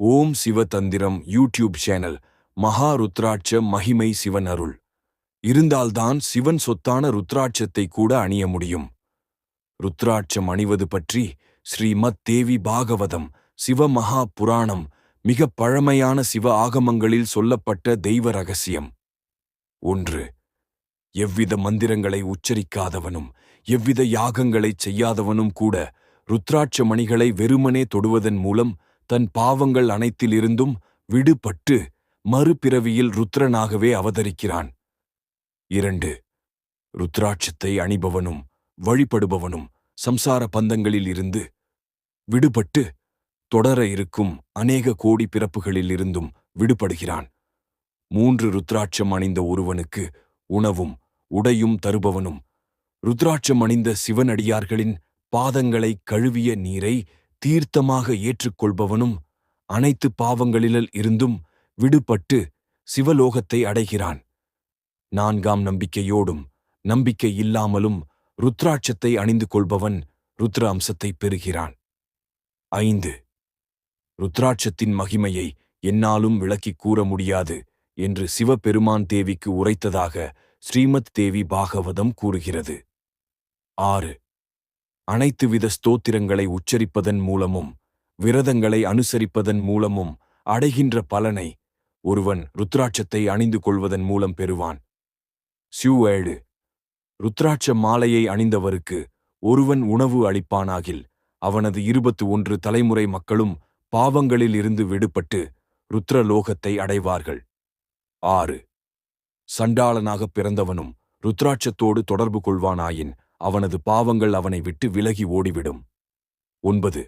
ஓம் சிவதந்திரம் YouTube channel மகா ருத்ராட்ச மகிமை சிவன் அருள். இருந்தால்தான் சிவன் சொத்தான ருத்ராட்சத்தை கூட அணிய முடியும். ருத்ராட்சம் அணிவது பற்றி ஸ்ரீமத் தேவி பாகவதம் சிவமகா புராணம் மிகப் பழமையான சிவ ஆகமங்களில் சொல்லப்பட்ட தெய்வ ரகசியம். ஒன்று எவ்வித மந்திரங்களை உச்சரிக்காதவனும் எவ்வித யாகங்களைச் செய்யாதவனும் கூட ருத்ராட்ச மணிகளை வெறுமனே தொடுவதன் மூலம் தன் பாவங்கள் அனைத்திலிருந்தும் விடுபட்டு மறுபிறவியில் ருத்ரனாகவே அவதரிக்கிறான். இரண்டு ருத்ராட்சத்தை அணிபவனும் வழிபடுபவனும் சம்சார பந்தங்களில் இருந்து விடுபட்டு தொடர இருக்கும் அநேக கோடி பிறப்புகளில் இருந்தும் விடுபடுகிறான். மூன்று ருத்ராட்சம் அணிந்த ஒருவனுக்கு உணவும் உடையும் தருபவனும் ருத்ராட்சம் அணிந்த சிவனடியார்களின் பாதங்களை கழுவிய நீரை தீர்த்தமாக ஏற்றுக்கொள்பவனும் அனைத்து பாவங்களிலில் இருந்தும் விடுபட்டு சிவலோகத்தை அடைகிறான். நான்காம் நம்பிக்கையோடும் நம்பிக்கை இல்லாமலும் ருத்ராட்சத்தை அணிந்து கொள்பவன் ருத்ர அம்சத்தை பெறுகிறான். ஐந்து. ருத்ராட்சத்தின் மகிமையை என்னாலும் விளக்கிக் கூற முடியாது என்று சிவபெருமான் தேவிக்கு உரைத்ததாக ஸ்ரீமத் தேவி பாகவதம் கூறுகிறது. ஆறு. அனைத்து வித ஸ்தோத்திரங்களை உச்சரிப்பதன் மூலமும் விரதங்களை அனுசரிப்பதன் மூலமும் அடைகின்ற பலனை ஒருவன் ருத்ராட்சத்தை அணிந்து கொள்வதன் மூலம் பெறுவான். சியூ ஏழு ருத்ராட்ச மாலையை அணிந்தவருக்கு ஒருவன் உணவு அளிப்பானாகில் அவனது இருபத்து ஒன்று தலைமுறை மக்களும் பாவங்களில் இருந்து விடுபட்டு ருத்ரலோகத்தை அடைவார்கள். ஆறு. சண்டாளனாகப் பிறந்தவனும் ருத்ராட்சத்தோடு தொடர்பு கொள்வானாயின் அவனது பாவங்கள் அவனை விட்டு விலகி ஓடிவிடும். ஒன்பது.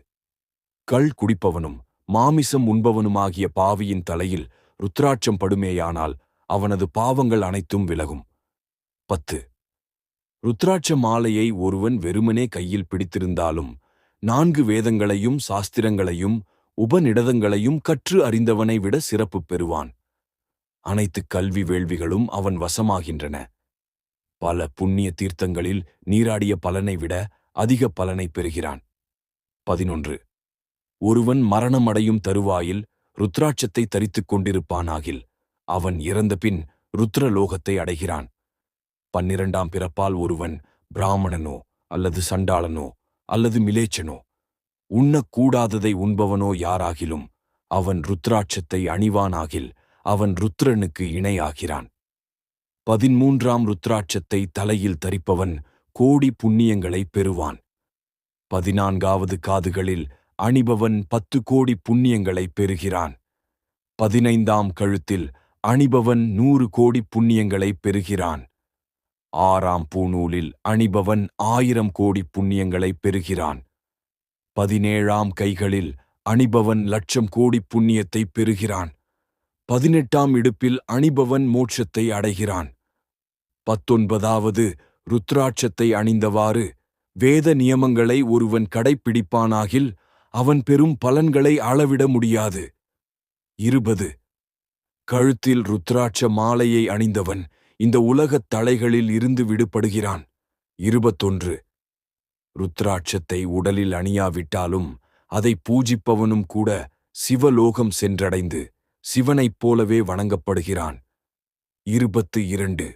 கள் குடிப்பவனும் மாமிசம் உண்பவனுமாகிய பாவியின் தலையில் ருத்ராட்சம் படுமேயானால் அவனது பாவங்கள் அனைத்தும் விலகும். பத்து. ருத்ராட்ச மாலையை ஒருவன் வெறுமனே கையில் பிடித்திருந்தாலும் நான்கு வேதங்களையும் சாஸ்திரங்களையும் உபநிடதங்களையும் கற்று அறிந்தவனை விட சிறப்பு பெறுவான். அனைத்து கல்வி வேள்விகளும் அவன் வசமாகின்றன. பல புண்ணிய தீர்த்தங்களில் நீராடிய பலனை விட அதிக பலனை பெறுகிறான். பதினொன்று. ஒருவன் மரணமடையும் தருவாயில் ருத்ராட்சத்தை தரித்துக் கொண்டிருப்பானாகில் அவன் இறந்தபின் ருத்ரலோகத்தை அடைகிறான். பன்னிரண்டாம் பிறப்பால் ஒருவன் பிராமணனோ அல்லது சண்டாளனோ அல்லது மிலேச்சனோ உண்ணக்கூடாததை உண்பவனோ யாராகிலும் அவன் ருத்ராட்சத்தை அணிவானாகில் அவன் ருத்ரனுக்கு இணையாகிறான். பதிமூன்றாம் ருத்ராட்சத்தை தலையில் தரிப்பவன் கோடி புண்ணியங்களை பெறுவான். பதினான்காவது காதுகளில் அணிபவன் பத்து கோடி புண்ணியங்களை பெறுகிறான். பதினைந்தாம் கழுத்தில் அணிபவன் நூறு கோடி புண்ணியங்களை பெறுகிறான். ஆறாம் பூநூலில் அணிபவன் ஆயிரம் கோடி புண்ணியங்களை பெறுகிறான். பதினேழாம் கைகளில் அணிபவன் லட்சம் கோடி புண்ணியத்தை பெறுகிறான். பதினெட்டாம் இடுப்பில் அணிபவன் மோட்சத்தை அடைகிறான். பத்தொன்பதாவது ருத்ராட்சத்தை அணிந்தவாறு வேத நியமங்களை ஒருவன் கடைப்பிடிப்பானாகில் அவன் பெரும் பலன்களை அளவிட முடியாது. இருபது. கழுத்தில் ருத்ராட்ச மாலையை அணிந்தவன் இந்த உலகத் தலைகளில் இருந்து விடுபடுகிறான். இருபத்தொன்று. ருத்ராட்சத்தை உடலில் அணியாவிட்டாலும் அதை பூஜிப்பவனும் கூட சிவலோகம் சென்றடைந்து சிவனைப் போலவே வணங்கப்படுகிறான். இருபத்து இரண்டு.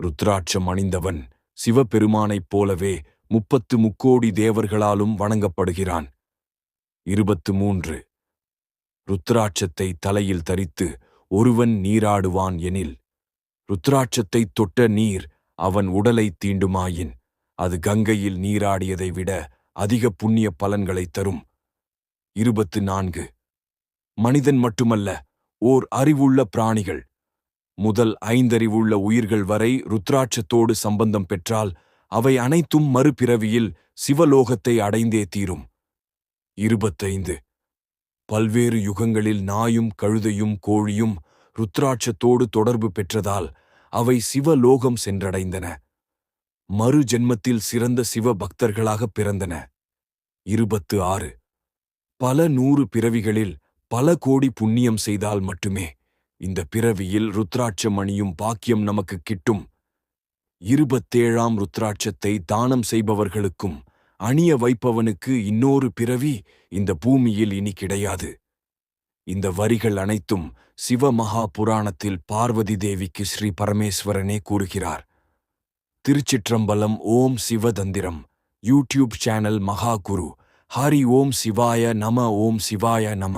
ருத்ராட்சம் அணிந்தவன் சிவபெருமானைப் போலவே முப்பத்து முக்கோடி தேவர்களாலும் வணங்கப்படுகிறான். இருபத்து மூன்று. ருத்ராட்சத்தை தலையில் தரித்து ஒருவன் நீராடுவான் எனில் ருத்ராட்சத்தை தொட்ட நீர் அவன் உடலை தீண்டுமாயின் அது கங்கையில் நீராடியதை விட அதிக புண்ணிய பலன்களை தரும். இருபத்து நான்கு. மனிதன் மட்டுமல்ல ஓர் அறிவுள்ள பிராணிகள் முதல் ஐந்தறிவுள்ள உயிர்கள் வரை ருத்ராட்சத்தோடு சம்பந்தம் பெற்றால் அவை அனைத்தும் மறுபிறவியில் சிவலோகத்தை அடைந்தே தீரும். இருபத்தைந்து. பல்வேறு யுகங்களில் நாயும் கழுதையும் கோழியும் ருத்ராட்சத்தோடு தொடர்பு பெற்றதால் அவை சிவலோகம் சென்றடைந்தன. மறு ஜென்மத்தில் சிறந்த சிவ பக்தர்களாகப் பிறந்தன. இருபத்து ஆறு. பல நூறு பிறவிகளில் பல கோடி புண்ணியம் செய்தால் மட்டுமே இந்த பிறவியில் ருத்ராட்சம் அணியும் பாக்கியம் நமக்கு கிட்டும். இருபத்தேழாம் ருத்ராட்சத்தை தானம் செய்பவர்களுக்கும் அணிய வைப்பவனுக்கு இன்னொரு பிறவி இந்த பூமியில் இனி கிடையாது. இந்த வரிகள் அனைத்தும் சிவமகா புராணத்தில் பார்வதி தேவிக்கு ஸ்ரீ பரமேஸ்வரனே கூறுகிறார். திருச்சிற்றம்பலம் ஓம் சிவதந்திரம் யூடியூப் சேனல் மகா குரு ஹரி ஓம் சிவாய நம ஓம் சிவாய நம.